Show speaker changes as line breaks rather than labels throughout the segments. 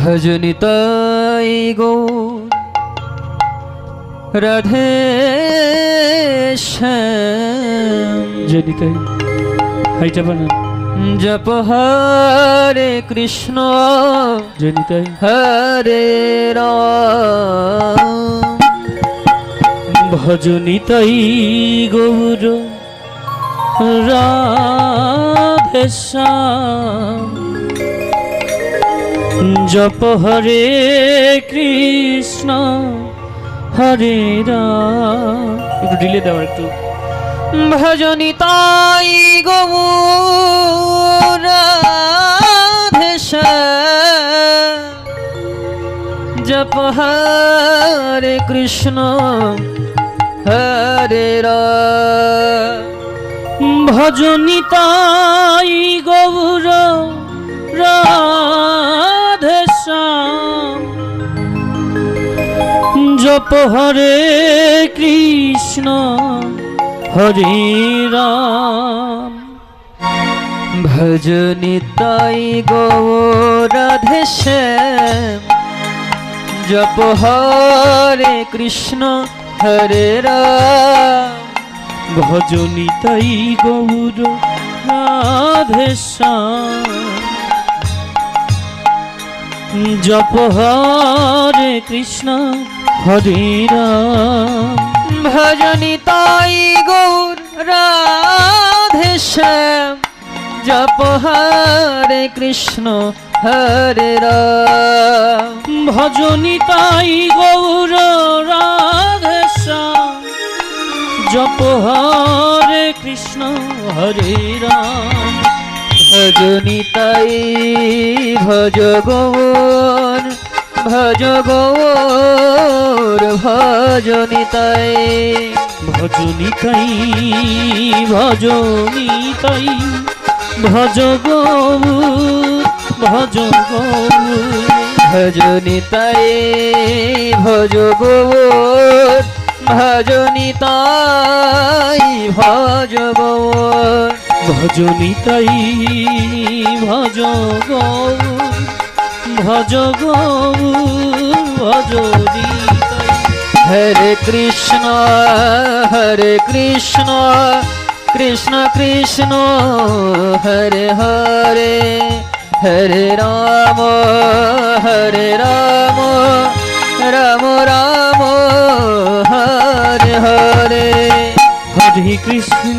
ভজনি তাই গো রাধে
জনি তাই হাইটা বানা
জপ হরে কৃষ্ণ জনি তাই হরে ভজনি তাই গৌর রাধে জপ হরে কৃষ্ণ হরে
একটু ডিলে দেওয়া একটু
ভজনি তাই গবু জপ হরে কৃষ্ণ হরে রাম তাই গৌর জপ হরে কৃষ্ণ হরে রাম ভজনি তাই গৌরাধে জপ হরে কৃষ্ণ হরে রাম ভজনি তাই গৌর রাধে শ্যাম জপ হরে কৃষ্ণ হরি রাম ভজনি তাই গৌর রাধে জপ হরে কৃষ্ণ হরে রাম ভজনি তাই গৌর রাধে জপ হরে কৃষ্ণ হরে রাম ভজনিতাই ভজ গৌর ভজ গৌর ভজনিতাই ভজনিতাই ভজনিতাই ভজ গৌর ভজ গৌর ভজনিতাই ভজ গৌর ভজনিতাই ভজ গৌর ভজনি তাই ভজ গৌ ভজ গৌ ভজনি হরে কৃষ্ণ হরে কৃষ্ণ কৃষ্ণ কৃষ্ণ হরে হরে হরে রাম হরে রাম রাম রাম হরে হরে হরে কৃষ্ণ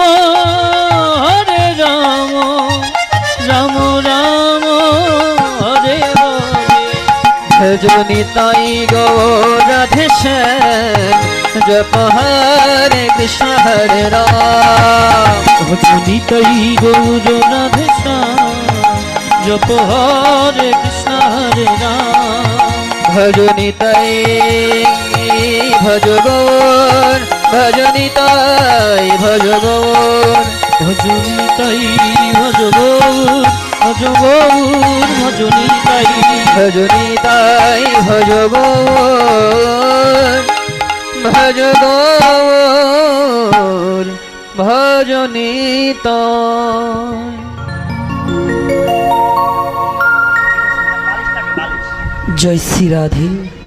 জনি তাই গো রাধেশ্যাম জপ হরে কৃষ্ণ হরে রাম জনি তাই গো রাধেশ্যাম জপ হরে কৃষ্ণ হরে রাম তাই ভজ গৌর ভজনি তাই ভজ গৌর ভজনি তাই ভজ গৌর ভজ গৌর ভজনী তাই ভজনী তাই ভজ গৌর ভজনী তাই জয় শ্রী রাধে